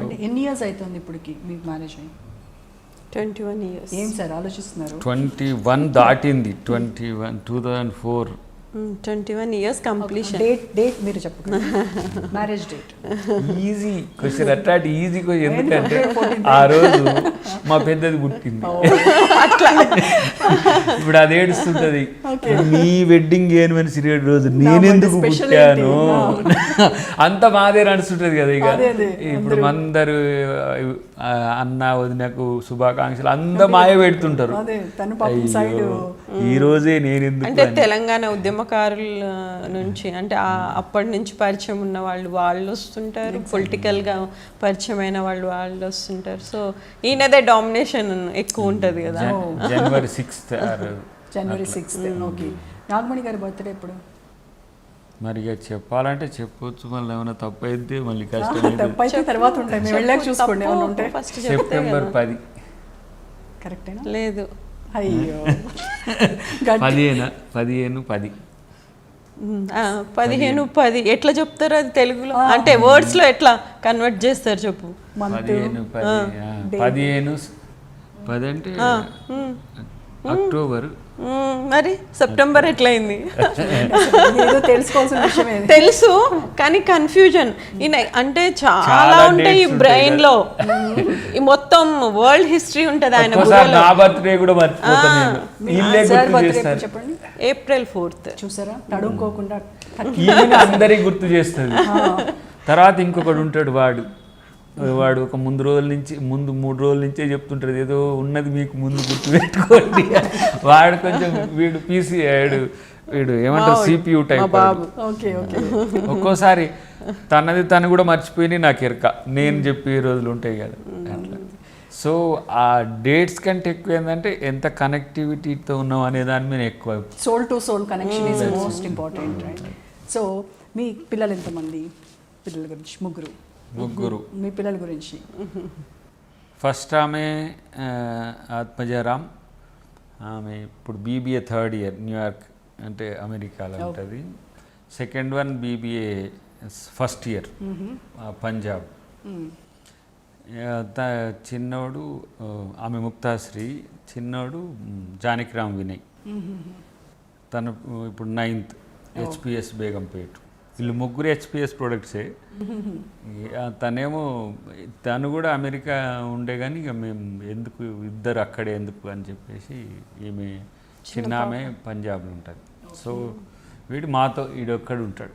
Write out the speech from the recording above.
అంటే ఎన్ని ఇయర్స్ అవుతుంది ఇప్పటికి మీకు మ్యారేజ్ అయ్యి? ట్వంటీ వన్ ఇయర్స్ ఏం సార్ ఆలోచిస్తున్నారు? ట్వంటీ వన్ దాటింది. Twenty one two thousand four twenty one years completion date date మీరు చెప్పండి మ్యారేజ్ డేట్ ఈజీ క్వశ్చన్ అట్లాంటి ఈజీ క్వశ్చన్ ఎందుకంటే ఆ రోజు మా పెద్దది పుట్టింది. ఇప్పుడు అది ఏడుస్తుంటది. నీ వెడ్డింగ్ యానివర్సరీ రోజు నేనెందుకు పుట్టాను? అంత మాదే నడుస్తుంటది కదా ఇక. ఇప్పుడు అందరు. ఆ, అన్న వదినకు శుభాకాంక్షలు అంత మాయ పెడుతుంటారు. అదే తను పాపం సైడ్. అయ్యో, ఈ రోజే నేనెందుకు అంటే. తెలంగాణ ఉద్యమకారుల నుంచి అంటే ఆ- అప్పటి నుంచి పరిచయం ఉన్న వాళ్ళు వాళ్ళు వస్తుంటారు. పొలిటికల్గా పరిచయమైన వాళ్ళు వాళ్ళు వస్తుంటారు. సో ఈయనదే డామినేషన్ ఎక్కువ ఉంటది కదా. జన్- జనవరి సిక్స్త్ జనవరి సిక్స్త్ ఓకే నాగమణి గారి బర్త్డే ఎప్పుడు? మరి ఇక చెప్పాలంటే చెప్పొచ్చు మళ్ళీ ఏమైనా తప్పు అయితే మళ్ళీ కష్టం తప్పైతే తర్వాత ఉంటాయి. మేము వెళ్ళాక చూసుకోండి ఏమైనా ఉంటే. ఫస్ట్ చెప్తే సెప్టెంబర్ పది. కరెక్టేనా లేదు. అయ్యో. పదిహేను? పదిహేను పది. పదిహేను పది. ఎట్లా చెప్తారు అది తెలుగులో? అంటే వర్డ్స్లో ఎట్లా కన్వర్ట్ చేస్తారు చెప్పు? పదిహేను పది పదిహేను అంటే అక్టోబర్. మరి సెప్టెంబర్ ఎట్లయింది? తెలుసు కానీ కన్ఫ్యూజన్ అంటే చాలా ఉంటాయి బ్రెయిన్లో. మొత్తం వరల్డ్ హిస్టరీ ఉంటది ఆయన ఒక్కోసారి బుర్రలో నా బర్త్డే కూడా మర్చిపోతాను నేను. వీళ్ళే సార్ గుర్తు బర్త్డే చేస్తారు. చెప్పండి? ఏప్రిల్ ఫోర్త్ చూసారా? తడుముకోకుండా ఈయన అందరికి గుర్తు చేస్తుంది. తర్వాత ఇంకొకడు ఉంటాడు వాడు. వాడు ఒక ముందు రోజుల నుంచి ముందు మూడు రోజుల నుంచే చెప్తుంటాడు. ఏదో ఉన్నది మీకు ముందు గుర్తు పెట్టుకోండి. వాడు కొంచెం వీడు పీసీ వాడు వీడు ఏమంటారు? సిపియు టైప్ వాడు. Okay okay. ఒక్కోసారి తనది తను కూడా మర్చిపోయి నాకు ఎరక నేను చెప్పే రోజులు ఉంటాయి కదా. అట్లా. సో ఆ డేట్స్ కంటే ఎక్కువ ఏంటంటే ఎంత కనెక్టివిటీతో ఉన్నాం అనే దాని మీద ఎక్కువ soul to soul connection is most important right so మీ పిల్లలు ఎంతమంది? పిల్లల గురించి ముగ్గురు. ముగ్గురు. మీ పిల్లల గురించి. ఫస్ట్ ఆమె ఆత్మజారాం ఆమె ఇప్పుడు బీబీఏ థర్డ్ ఇయర్ న్యూయార్క్ అంటే అమెరికాలో ఉంటుంది. Second one BBA first year Punjab చిన్నోడు ఆమె ముక్తాశ్రీ చిన్నోడు జానకిరామ్ వినయ్. తను ఇప్పుడు నైన్త్ హెచ్పిఎస్ బేగంపేట్. వీళ్ళు ముగ్గురు హెచ్పిఎస్ ప్రొడక్ట్సే. తనేమో తను కూడా అమెరికా ఉండే కానీ ఇక మేము ఎందుకు ఇద్దరు అక్కడే ఎందుకు అని చెప్పేసి ఈమె చిన్న ఆమె పంజాబ్లో ఉంటుంది. సో వీడు మాతో ఈడొక్కడు ఉంటాడు